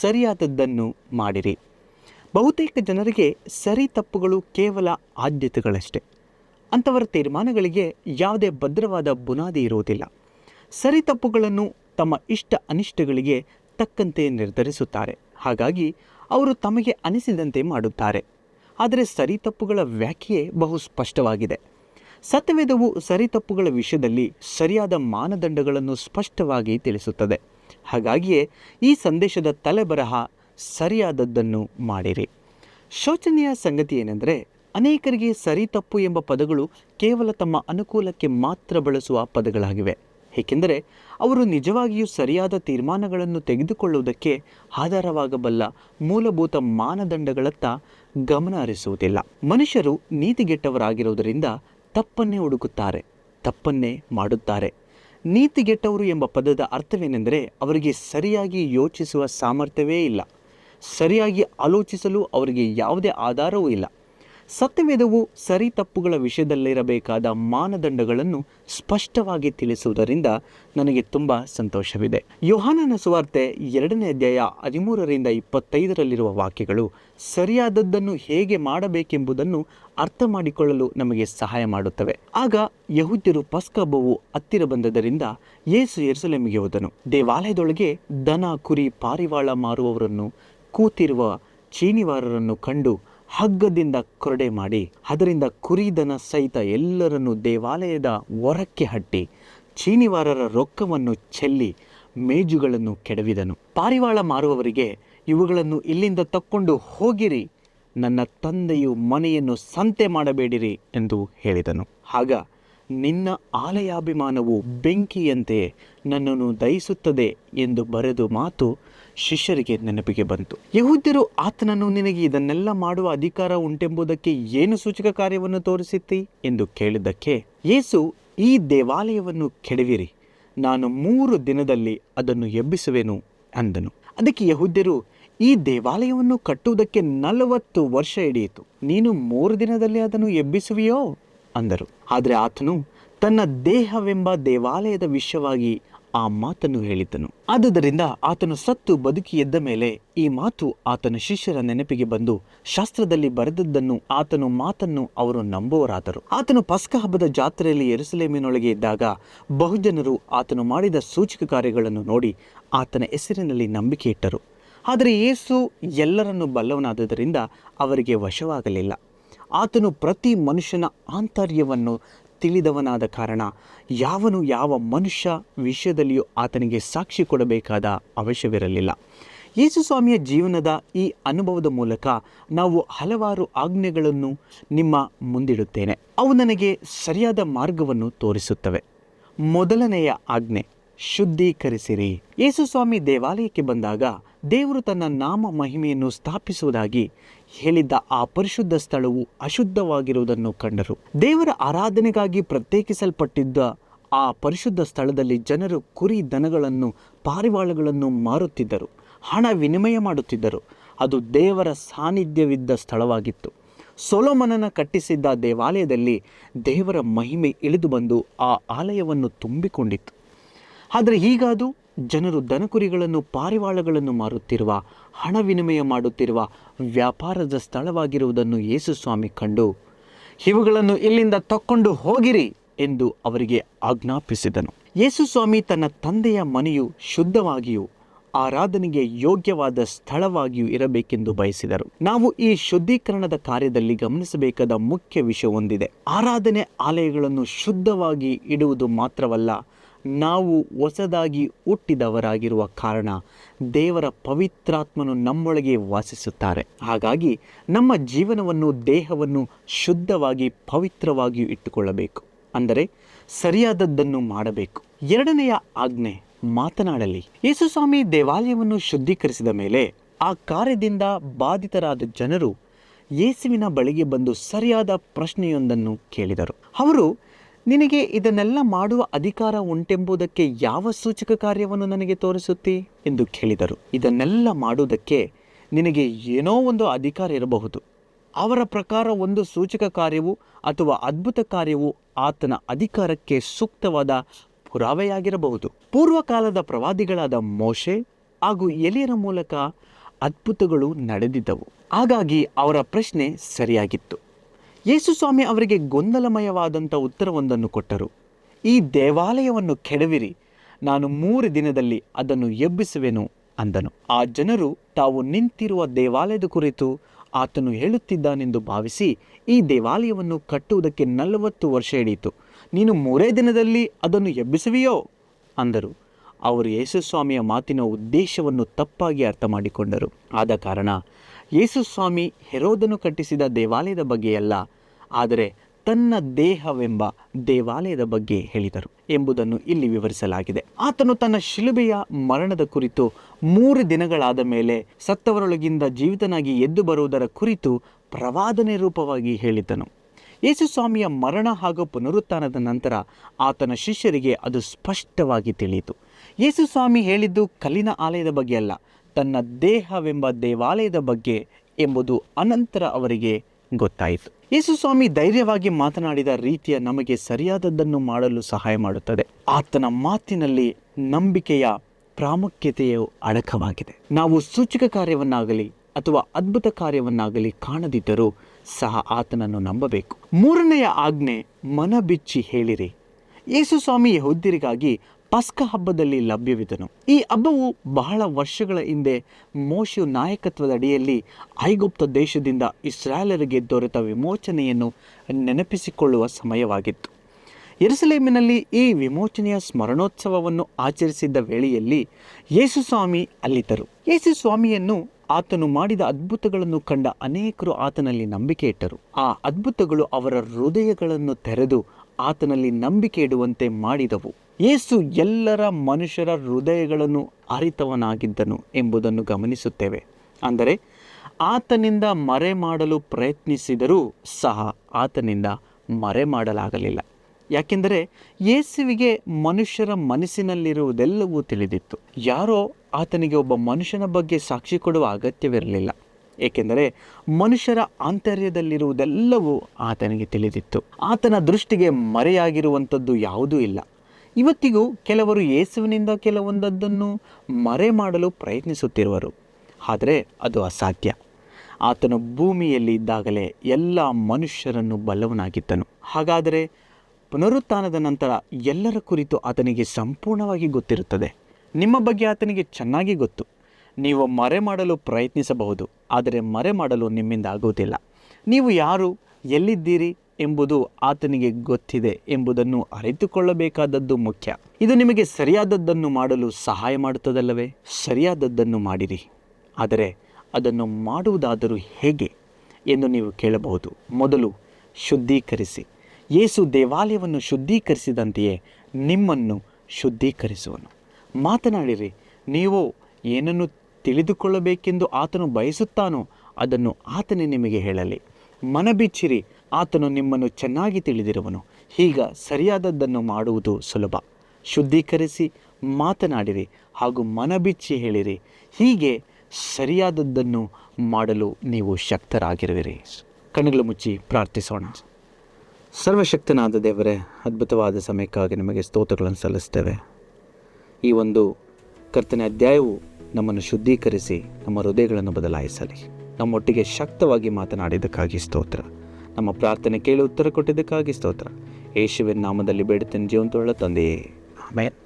ಸರಿಯಾದದ್ದನ್ನು ಮಾಡಿರಿ. ಬಹುತೇಕ ಜನರಿಗೆ ಸರಿ ತಪ್ಪುಗಳು ಕೇವಲ ಆದ್ಯತೆಗಳಷ್ಟೇ. ಅಂಥವರ ತೀರ್ಮಾನಗಳಿಗೆ ಯಾವುದೇ ಭದ್ರವಾದ ಬುನಾದಿ ಇರುವುದಿಲ್ಲ. ಸರಿ ತಪ್ಪುಗಳನ್ನು ತಮ್ಮ ಇಷ್ಟ ಅನಿಷ್ಟಗಳಿಗೆ ತಕ್ಕಂತೆ ನಿರ್ಧರಿಸುತ್ತಾರೆ. ಹಾಗಾಗಿ ಅವರು ತಮಗೆ ಅನಿಸಿದಂತೆ ಮಾಡುತ್ತಾರೆ. ಆದರೆ ಸರಿ ತಪ್ಪುಗಳ ವ್ಯಾಖ್ಯೆ ಬಹು ಸ್ಪಷ್ಟವಾಗಿದೆ. ಸತ್ಯವೇದವು ಸರಿ ತಪ್ಪುಗಳ ವಿಷಯದಲ್ಲಿ ಸರಿಯಾದ ಮಾನದಂಡಗಳನ್ನು ಸ್ಪಷ್ಟವಾಗಿ ತಿಳಿಸುತ್ತದೆ. ಹಾಗಾಗಿಯೇ ಈ ಸಂದೇಶದ ತಲೆಬರಹ ಸರಿಯಾದದ್ದನ್ನು ಮಾಡಿರಿ. ಶೋಚನೀಯ ಸಂಗತಿ ಏನೆಂದರೆ, ಅನೇಕರಿಗೆ ಸರಿ ತಪ್ಪು ಎಂಬ ಪದಗಳು ಕೇವಲ ತಮ್ಮ ಅನುಕೂಲಕ್ಕೆ ಮಾತ್ರ ಬಳಸುವ ಪದಗಳಾಗಿವೆ. ಏಕೆಂದರೆ, ಅವರು ನಿಜವಾಗಿಯೂ ಸರಿಯಾದ ತೀರ್ಮಾನಗಳನ್ನು ತೆಗೆದುಕೊಳ್ಳುವುದಕ್ಕೆ ಆಧಾರವಾಗಬಲ್ಲ ಮೂಲಭೂತ ಮಾನದಂಡಗಳತ್ತ ಗಮನ ಹರಿಸುವುದಿಲ್ಲ. ಮನುಷ್ಯರು ನೀತಿಗೆಟ್ಟವರಾಗಿರುವುದರಿಂದ ತಪ್ಪನ್ನೇ ಹುಡುಕುತ್ತಾರೆ, ತಪ್ಪನ್ನೇ ಮಾಡುತ್ತಾರೆ. ನೀತಿಗೆಟ್ಟವರು ಎಂಬ ಪದದ ಅರ್ಥವೇನೆಂದರೆ ಅವರಿಗೆ ಸರಿಯಾಗಿ ಯೋಚಿಸುವ ಸಾಮರ್ಥ್ಯವೇ ಇಲ್ಲ. ಸರಿಯಾಗಿ ಆಲೋಚಿಸಲು ಅವರಿಗೆ ಯಾವುದೇ ಆಧಾರವೂ ಇಲ್ಲ. ಸತ್ಯವೇದವು ಸರಿ ತಪ್ಪುಗಳ ವಿಷಯದಲ್ಲಿರಬೇಕಾದ ಮಾನದಂಡಗಳನ್ನು ಸ್ಪಷ್ಟವಾಗಿ ತಿಳಿಸುವುದರಿಂದ ನನಗೆ ತುಂಬ ಸಂತೋಷವಿದೆ. ಯೋಹಾನನ ಸುವಾರ್ತೆ ಎರಡನೇ ಅಧ್ಯಾಯ ಹದಿಮೂರರಿಂದ ಇಪ್ಪತ್ತೈದರಲ್ಲಿರುವ ವಾಕ್ಯಗಳು ಸರಿಯಾದದ್ದನ್ನು ಹೇಗೆ ಮಾಡಬೇಕೆಂಬುದನ್ನು ಅರ್ಥ ಮಾಡಿಕೊಳ್ಳಲು ನಮಗೆ ಸಹಾಯ ಮಾಡುತ್ತವೆ. ಆಗ ಯಹುದ್ಯರು ಪಸ್ಕ ಹತ್ತಿರ ಬಂದದರಿಂದ ಯೇಸು ಎರಸಲೆಮಿಗೆ ಹೋದನು. ದೇವಾಲಯದೊಳಗೆ ದನ, ಕುರಿ, ಪಾರಿವಾಳ ಮಾರುವವರನ್ನು ಕೂತಿರುವ ಚೀನಿವಾರರನ್ನು ಕಂಡು ಹಗ್ಗದಿಂದ ಕೊರಡೆ ಮಾಡಿ, ಅದರಿಂದ ಕುರಿದನ ಸಹಿತ ಎಲ್ಲರನ್ನು ದೇವಾಲಯದ ಹೊರಕ್ಕೆ ಹಟ್ಟಿ, ಚೀನಿವಾರರ ರೊಕ್ಕವನ್ನು ಚೆಲ್ಲಿ ಮೇಜುಗಳನ್ನು ಕೆಡವಿದನು. ಪಾರಿವಾಳ ಮಾರುವವರಿಗೆ, ಇವುಗಳನ್ನು ಇಲ್ಲಿಂದ ತಕ್ಕೊಂಡು ಹೋಗಿರಿ, ನನ್ನ ತಂದೆಯು ಮನೆಯನ್ನು ಸಂತೆ ಮಾಡಬೇಡಿರಿ ಎಂದು ಹೇಳಿದನು. ಆಗ, ನಿನ್ನ ಆಲಯಾಭಿಮಾನವು ಬೆಂಕಿಯಂತೆ ನನ್ನನ್ನು ದಹಿಸುತ್ತದೆ ಎಂದು ಬರೆದು ಮಾತು ಶಿಷ್ಯರಿಗೆ ನೆನಪಿಗೆ ಬಂತು. ಯಹೂದ್ಯರು ಆತನನ್ನು ನಿನಗೆ ಇದನ್ನೆಲ್ಲ ಮಾಡುವ ಅಧಿಕಾರ ಉಂಟೆಂಬುದಕ್ಕೆ ಏನು ಸೂಚಕ ಕಾರ್ಯವನ್ನು ತೋರಿಸಿತ್ತಿ? ಎಂದು ಕೇಳಿದ್ದಕ್ಕೆ, ಯೇಸು, ಈ ದೇವಾಲಯವನ್ನು ಕೆಡವಿರಿ. ನಾನು ಮೂರು ದಿನದಲ್ಲಿ ಅದನ್ನು ಎಬ್ಬಿಸುವೆನು, ಅಂದನು. ಅದಕ್ಕೆ ಯಹೂದ್ಯರು, ಈ ದೇವಾಲಯವನ್ನು ಕಟ್ಟುವುದಕ್ಕೆ ನಲವತ್ತು ವರ್ಷ ಹಿಡಿಯಿತು. ನೀನು ಮೂರು ದಿನದಲ್ಲಿ ಅದನ್ನು ಎಬ್ಬಿಸುವಿಯೋ? ಅಂದರು. ಆದರೆ ಆತನು, ತನ್ನ ದೇಹವೆಂಬ ದೇವಾಲಯದ ವಿಷಯವಾಗಿ ಆ ಮಾತನ್ನು ಹೇಳಿದ್ದನು ಆದುದರಿಂದ ಆತನು ಸತ್ತು ಬದುಕಿ ಎದ್ದ ಮೇಲೆ ಈ ಮಾತು ಆತನ ಶಿಷ್ಯರ ನೆನಪಿಗೆ ಬಂದು ಶಾಸ್ತ್ರದಲ್ಲಿ ಬರೆದದ್ದನ್ನು ಆತನ ಮಾತನ್ನು ಅವರು ನಂಬುವರಾದರು ಆತನು ಪಸ್ಕ ಹಬ್ಬದ ಜಾತ್ರೆಯಲ್ಲಿ ಎರುಸಲೇಮಿನೊಳಗೆ ಇದ್ದಾಗ ಬಹುಜನರು ಆತನು ಮಾಡಿದ ಸೂಚಕ ಕಾರ್ಯಗಳನ್ನು ನೋಡಿ ಆತನ ಹೆಸರಿನಲ್ಲಿ ನಂಬಿಕೆ ಇಟ್ಟರು. ಆದರೆ ಯೇಸು ಎಲ್ಲರನ್ನು ಬಲ್ಲವನಾದುದರಿಂದ ಅವರಿಗೆ ವಶವಾಗಲಿಲ್ಲ. ಆತನು ಪ್ರತಿ ಮನುಷ್ಯನ ಆಂತರ್ಯವನ್ನು ತಿಳಿದವನಾದ ಕಾರಣ ಯಾವನು ಯಾವ ಮನುಷ್ಯ ವಿಷಯದಲ್ಲಿಯೂ ಆತನಿಗೆ ಸಾಕ್ಷಿ ಕೊಡಬೇಕಾದ ಅವಶ್ಯವಿರಲಿಲ್ಲ. ಯೇಸು ಸ್ವಾಮಿಯ ಜೀವನದ ಈ ಅನುಭವದ ಮೂಲಕ ನಾವು ಹಲವಾರು ಆಜ್ಞೆಗಳನ್ನು ನಿಮ್ಮ ಮುಂದಿಡುತ್ತೇನೆ. ಅವು ನನಗೆ ಸರಿಯಾದ ಮಾರ್ಗವನ್ನು ತೋರಿಸುತ್ತವೆ. ಮೊದಲನೆಯ ಆಜ್ಞೆ ಶುದ್ಧೀಕರಿಸಿರಿ. ಯೇಸು ಸ್ವಾಮಿ ದೇವಾಲಯಕ್ಕೆ ಬಂದಾಗ ದೇವರು ತನ್ನ ನಾಮ ಮಹಿಮೆಯನ್ನು ಸ್ಥಾಪಿಸುವುದಾಗಿ ಹೇಳಿದ್ದ ಆ ಪರಿಶುದ್ಧ ಸ್ಥಳವು ಅಶುದ್ಧವಾಗಿರುವುದನ್ನು ಕಂಡರು. ದೇವರ ಆರಾಧನೆಗಾಗಿ ಪ್ರತ್ಯೇಕಿಸಲ್ಪಟ್ಟಿದ್ದ ಆ ಪರಿಶುದ್ಧ ಸ್ಥಳದಲ್ಲಿ ಜನರು ಕುರಿ ದನಗಳನ್ನು, ಪಾರಿವಾಳಗಳನ್ನು ಮಾರುತ್ತಿದ್ದರು. ಹಣ ವಿನಿಮಯ ಮಾಡುತ್ತಿದ್ದರು. ಅದು ದೇವರ ಸಾನ್ನಿಧ್ಯವಿದ್ದ ಸ್ಥಳವಾಗಿತ್ತು. ಸೊಲೋಮನನ ಕಟ್ಟಿಸಿದ್ದ ದೇವಾಲಯದಲ್ಲಿ ದೇವರ ಮಹಿಮೆ ಇಳಿದು ಬಂದು ಆ ಆಲಯವನ್ನು ತುಂಬಿಕೊಂಡಿತ್ತು. ಆದರೆ ಈಗ ಜನರು ದನಕುರಿಗಳನ್ನು, ಪಾರಿವಾಳಗಳನ್ನು ಮಾರುತ್ತಿರುವ ಹಣ ವಿನಿಮಯ ಮಾಡುತ್ತಿರುವ ವ್ಯಾಪಾರದ ಸ್ಥಳವಾಗಿರುವುದನ್ನು ಯೇಸುಸ್ವಾಮಿ ಕಂಡು, ಇವುಗಳನ್ನು ಇಲ್ಲಿಂದ ತಕ್ಕೊಂಡು ಹೋಗಿರಿ ಎಂದು ಅವರಿಗೆ ಆಜ್ಞಾಪಿಸಿದನು. ಯೇಸುಸ್ವಾಮಿ ತನ್ನ ತಂದೆಯ ಮನೆಯು ಶುದ್ಧವಾಗಿಯೂ, ಆರಾಧನೆಗೆ ಯೋಗ್ಯವಾದ ಸ್ಥಳವಾಗಿಯೂ ಇರಬೇಕೆಂದು ಬಯಸಿದರು. ನಾವು ಈ ಶುದ್ಧೀಕರಣದ ಕಾರ್ಯದಲ್ಲಿ ಗಮನಿಸಬೇಕಾದ ಮುಖ್ಯ ವಿಷಯ ಹೊಂದಿದೆ ಆರಾಧನೆ ಆಲಯಗಳನ್ನು ಶುದ್ಧವಾಗಿ ಇಡುವುದು ಮಾತ್ರವಲ್ಲ ನಾವು ಹೊಸದಾಗಿ ಹುಟ್ಟಿದವರಾಗಿರುವ ಕಾರಣ ದೇವರ ಪವಿತ್ರಾತ್ಮನು ನಮ್ಮೊಳಗೆ ವಾಸಿಸುತ್ತಾರೆ. ಹಾಗಾಗಿ ನಮ್ಮ ಜೀವನವನ್ನು, ದೇಹವನ್ನು ಶುದ್ಧವಾಗಿ ಪವಿತ್ರವಾಗಿಯೂ ಇಟ್ಟುಕೊಳ್ಳಬೇಕು. ಅಂದರೆ ಸರಿಯಾದದ್ದನ್ನು ಮಾಡಬೇಕು. ಎರಡನೆಯ ಆಜ್ಞೆ, ಮಾತನಾಡಲಿ. ಯೇಸುಸ್ವಾಮಿ ದೇವಾಲಯವನ್ನು ಶುದ್ಧೀಕರಿಸಿದ ಮೇಲೆ ಆ ಕಾರ್ಯದಿಂದ ಬಾಧಿತರಾದ ಜನರು ಯೇಸುವಿನ ಬಳಿಗೆ ಬಂದು ಸರಿಯಾದ ಪ್ರಶ್ನೆಯೊಂದನ್ನು ಕೇಳಿದರು. ಅವರು ನಿನಗೆ ಇದನ್ನೆಲ್ಲ ಮಾಡುವ ಅಧಿಕಾರ ಉಂಟೆಂಬುದಕ್ಕೆ ಯಾವ ಸೂಚಕ ಕಾರ್ಯವನ್ನು ನನಗೆ ತೋರಿಸುತ್ತಿ? ಎಂದು ಕೇಳಿದರು. ಇದನ್ನೆಲ್ಲ ಮಾಡುವುದಕ್ಕೆ ನಿನಗೆ ಏನೋ ಒಂದು ಅಧಿಕಾರ ಇರಬಹುದು. ಅವರ ಪ್ರಕಾರ ಒಂದು ಸೂಚಕ ಕಾರ್ಯವು ಅಥವಾ ಅದ್ಭುತ ಕಾರ್ಯವು ಆತನ ಅಧಿಕಾರಕ್ಕೆ ಸೂಕ್ತವಾದ ಪುರಾವೆಯಾಗಿರಬಹುದು. ಪೂರ್ವಕಾಲದ ಪ್ರವಾದಿಗಳಾದ ಮೋಶೆ ಹಾಗೂ ಎಲೆಯರ ಮೂಲಕ ಅದ್ಭುತಗಳು ನಡೆದಿದ್ದವು. ಹಾಗಾಗಿ ಅವರ ಪ್ರಶ್ನೆ ಸರಿಯಾಗಿತ್ತು. ಯೇಸು ಸ್ವಾಮಿ ಅವರಿಗೆ ಗೊಂದಲಮಯವಾದಂಥ ಉತ್ತರವೊಂದನ್ನು ಕೊಟ್ಟರು. ಈ ದೇವಾಲಯವನ್ನು ಕೆಡವಿರಿ, ನಾನು ಮೂರು ದಿನದಲ್ಲಿ ಅದನ್ನು ಎಬ್ಬಿಸುವೆನು ಅಂದನು. ಆ ಜನರು ತಾವು ನಿಂತಿರುವ ದೇವಾಲಯದ ಕುರಿತು ಆತನು ಹೇಳುತ್ತಿದ್ದಾನೆಂದು ಭಾವಿಸಿ ಈ ದೇವಾಲಯವನ್ನು ಕಟ್ಟುವುದಕ್ಕೆ ನಲವತ್ತು ವರ್ಷ ಹಿಡಿಯಿತು. ನೀನು ಮೂರೇ ದಿನದಲ್ಲಿ ಅದನ್ನು ಎಬ್ಬಿಸುವಿಯೋ? ಅಂದರು. ಅವರು ಯೇಸುಸ್ವಾಮಿಯ ಮಾತಿನ ಉದ್ದೇಶವನ್ನು ತಪ್ಪಾಗಿ ಅರ್ಥ ಮಾಡಿಕೊಂಡರು. ಆದ ಕಾರಣ ಯೇಸುಸ್ವಾಮಿ ಹೆರೋದನು ಕಟ್ಟಿಸಿದ ದೇವಾಲಯದ ಬಗ್ಗೆಯಲ್ಲ ಆದರೆ ತನ್ನ ದೇಹವೆಂಬ ದೇವಾಲಯದ ಬಗ್ಗೆ ಹೇಳಿದರು ಎಂಬುದನ್ನು ಇಲ್ಲಿ ವಿವರಿಸಲಾಗಿದೆ. ಆತನು ತನ್ನ ಶಿಲುಬೆಯ ಮರಣದ ಕುರಿತು ಮೂರು ದಿನಗಳಾದ ಮೇಲೆ ಸತ್ತವರೊಳಗಿಂದ ಜೀವಿತನಾಗಿ ಎದ್ದು ಬರುವುದರ ಕುರಿತು ಪ್ರವಾದನೆ ರೂಪವಾಗಿ ಹೇಳಿದ್ದನು. ಯೇಸುಸ್ವಾಮಿಯ ಮರಣ ಹಾಗೂ ಪುನರುತ್ಥಾನದ ನಂತರ ಆತನ ಶಿಷ್ಯರಿಗೆ ಅದು ಸ್ಪಷ್ಟವಾಗಿ ತಿಳಿಯಿತು. ಯೇಸುಸ್ವಾಮಿ ಹೇಳಿದ್ದು ಕಲ್ಲಿನ ಆಲಯದ ಬಗ್ಗೆ ಅಲ್ಲ ತನ್ನ ದೇಹವೆಂಬ ದೇವಾಲಯದ ಬಗ್ಗೆ ಎಂಬುದು ಅನಂತರ ಅವರಿಗೆ ಗೊತ್ತಾಯಿತು. ಯೇಸುಸ್ವಾಮಿ ಧೈರ್ಯವಾಗಿ ಮಾತನಾಡಿದ ರೀತಿಯ ನಮಗೆ ಸರಿಯಾದದ್ದನ್ನು ಮಾಡಲು ಸಹಾಯ ಮಾಡುತ್ತದೆ. ಆತನ ಮಾತಿನಲ್ಲಿ ನಂಬಿಕೆಯ ಪ್ರಾಮುಖ್ಯತೆಯು ಅಡಕವಾಗಿದೆ. ನಾವು ಸೂಚಕ ಕಾರ್ಯವನ್ನಾಗಲಿ ಅಥವಾ ಅದ್ಭುತ ಕಾರ್ಯವನ್ನಾಗಲಿ ಕಾಣದಿದ್ದರೂ ಸಹ ಆತನನ್ನು ನಂಬಬೇಕು. ಮೂರನೆಯ ಆಜ್ಞೆ ಮನಬಿಚ್ಚಿ ಹೇಳಿರಿ. ಯೇಸು ಸ್ವಾಮಿ ಯಹೂದ್ಯರಿಗಾಗಿ ಪಸ್ಕ ಹಬ್ಬದಲ್ಲಿ ಲಭ್ಯವಿದ್ದನು ಈ ಹಬ್ಬವು ಬಹಳ ವರ್ಷಗಳ ಹಿಂದೆ ಮೋಶು ನಾಯಕತ್ವದ ಅಡಿಯಲ್ಲಿ ಐಗುಪ್ತ ದೇಶದಿಂದ ಇಸ್ರಾಯೇಲರಿಗೆ ದೊರೆತ ವಿಮೋಚನೆಯನ್ನು ನೆನಪಿಸಿಕೊಳ್ಳುವ ಸಮಯವಾಗಿತ್ತು. ಎರಸಲೇಮಿನಲ್ಲಿ ಈ ವಿಮೋಚನೆಯ ಸ್ಮರಣೋತ್ಸವವನ್ನು ಆಚರಿಸಿದ್ದ ವೇಳೆಯಲ್ಲಿ ಯೇಸು ಸ್ವಾಮಿ ಅಲ್ಲಿದ್ದರು. ಯೇಸು ಸ್ವಾಮಿಯನ್ನು ಆತನು ಮಾಡಿದ ಅದ್ಭುತಗಳನ್ನು ಕಂಡ ಅನೇಕರು ಆತನಲ್ಲಿ ನಂಬಿಕೆ ಇಟ್ಟರು. ಆ ಅದ್ಭುತಗಳು ಅವರ ಹೃದಯಗಳನ್ನು ತೆರೆದು ಆತನಲ್ಲಿ ನಂಬಿಕೆ ಇಡುವಂತೆ ಮಾಡಿದವು. ಯೇಸು ಎಲ್ಲರ ಮನುಷ್ಯರ ಹೃದಯಗಳನ್ನು ಅರಿತವನಾಗಿದ್ದನು ಎಂಬುದನ್ನು ಗಮನಿಸುತ್ತೇವೆ. ಅಂದರೆ, ಆತನಿಂದ ಮರೆ ಮಾಡಲು ಪ್ರಯತ್ನಿಸಿದರೂ ಸಹ ಆತನಿಂದ ಮರೆ ಮಾಡಲಾಗಲಿಲ್ಲ ಯಾಕೆಂದರೆ, ಯೇಸುವಿಗೆ ಮನುಷ್ಯರ ಮನಸ್ಸಿನಲ್ಲಿರುವುದೆಲ್ಲವೂ ತಿಳಿದಿತ್ತು. ಯಾರೋ ಆತನಿಗೆ ಒಬ್ಬ ಮನುಷ್ಯನ ಬಗ್ಗೆ ಸಾಕ್ಷಿ ಕೊಡುವ ಅಗತ್ಯವಿರಲಿಲ್ಲ. ಏಕೆಂದರೆ, ಮನುಷ್ಯರ ಆಂತರ್ಯದಲ್ಲಿರುವುದೆಲ್ಲವೂ ಆತನಿಗೆ ತಿಳಿದಿತ್ತು. ಆತನ ದೃಷ್ಟಿಗೆ ಮರೆಯಾಗಿರುವಂಥದ್ದು ಯಾವುದೂ ಇಲ್ಲ. ಇವತ್ತಿಗೂ ಕೆಲವರು ಯೇಸುವಿನಿಂದ ಕೆಲವೊಂದದ್ದನ್ನು ಮರೆ ಮಾಡಲು ಪ್ರಯತ್ನಿಸುತ್ತಿರುವರು. ಆದರೆ ಅದು ಅಸಾಧ್ಯ. ಆತನು ಭೂಮಿಯಲ್ಲಿ ಇದ್ದಾಗಲೇ ಎಲ್ಲ ಮನುಷ್ಯರನ್ನು ಬಲ್ಲವನಾಗಿದ್ದನು. ಹಾಗಾದರೆ ಪುನರುತ್ಥಾನದ ನಂತರ ಎಲ್ಲರ ಕುರಿತು ಆತನಿಗೆ ಸಂಪೂರ್ಣವಾಗಿ ಗೊತ್ತಿರುತ್ತದೆ. ನಿಮ್ಮ ಬಗ್ಗೆ ಆತನಿಗೆ ಚೆನ್ನಾಗಿ ಗೊತ್ತು. ನೀವು ಮರೆ ಮಾಡಲು ಪ್ರಯತ್ನಿಸಬಹುದು, ಆದರೆ ಮರೆ ಮಾಡಲು ನಿಮ್ಮಿಂದ ಆಗುವುದಿಲ್ಲ. ನೀವು ಯಾರು? ಎಲ್ಲಿದ್ದೀರಿ? ಎಂಬುದು ಆತನಿಗೆ ಗೊತ್ತಿದೆ ಎಂಬುದನ್ನು ಅರಿತುಕೊಳ್ಳಬೇಕಾದದ್ದು ಮುಖ್ಯ. ಇದು ನಿಮಗೆ ಸರಿಯಾದದ್ದನ್ನು ಮಾಡಲು ಸಹಾಯ ಮಾಡುತ್ತದಲ್ಲವೇ? ಸರಿಯಾದದ್ದನ್ನು ಮಾಡಿರಿ. ಆದರೆ ಅದನ್ನು ಮಾಡುವುದಾದರೂ ಹೇಗೆ ಎಂದು ನೀವು ಕೇಳಬಹುದು. ಮೊದಲು ಶುದ್ಧೀಕರಿಸಿ. ಯೇಸು ದೇವಾಲಯವನ್ನು ಶುದ್ಧೀಕರಿಸಿದಂತೆಯೇ ನಿಮ್ಮನ್ನು ಶುದ್ಧೀಕರಿಸುವನು. ಮಾತನಾಡಿರಿ, ನೀವು ಏನನ್ನು ತಿಳಿದುಕೊಳ್ಳಬೇಕೆಂದು ಆತನು ಬಯಸುತ್ತಾನೋ ಅದನ್ನು ಆತನೇ ನಿಮಗೆ ಹೇಳಲಿ. ಮನಬಿಚ್ಚಿರಿ ಆತನು ನಿಮ್ಮನ್ನು ಚೆನ್ನಾಗಿ ತಿಳಿದಿರುವನು. ಈಗ ಸರಿಯಾದದ್ದನ್ನು ಮಾಡುವುದು ಸುಲಭ. ಶುದ್ಧೀಕರಿಸಿ, ಮಾತನಾಡಿರಿ ಹಾಗೂ ಮನಬಿಚ್ಚಿ ಹೇಳಿರಿ. ಹೀಗೆ ಸರಿಯಾದದ್ದನ್ನು ಮಾಡಲು ನೀವು ಶಕ್ತರಾಗಿರುವಿರಿ. ಕಣ್ಣುಗಳು ಮುಚ್ಚಿ ಪ್ರಾರ್ಥಿಸೋಣ. ಸರ್ವಶಕ್ತನಾದ ದೇವರೇ, ಅದ್ಭುತವಾದ ಸಮಯಕ್ಕಾಗಿ ನಿಮಗೆ ಸ್ತೋತ್ರಗಳನ್ನು ಸಲ್ಲಿಸ್ತೇವೆ. ಈ ಒಂದು ಕರ್ತನೆ ಅಧ್ಯಾಯವು ನಮ್ಮನ್ನು ಶುದ್ಧೀಕರಿಸಿ ನಮ್ಮ ಹೃದಯಗಳನ್ನು ಬದಲಾಯಿಸಲಿ. ನಮ್ಮೊಟ್ಟಿಗೆ ಶಕ್ತವಾಗಿ ಮಾತನಾಡಿದ್ದಕ್ಕಾಗಿ ಸ್ತೋತ್ರ. ನಮ್ಮ ಪ್ರಾರ್ಥನೆ ಕೇಳಿ ಉತ್ತರ ಕೊಟ್ಟಿದ್ದಕ್ಕಾಗಿ ಸ್ತೋತ್ರ. ಯೇಸುವಿನ ನಾಮದಲ್ಲಿ ಬೇಡುತ್ತೇನೆ ಜೀವಂತೊಳ್ಳ ತಂದೆಯೇ. ಆಮೇಲೆ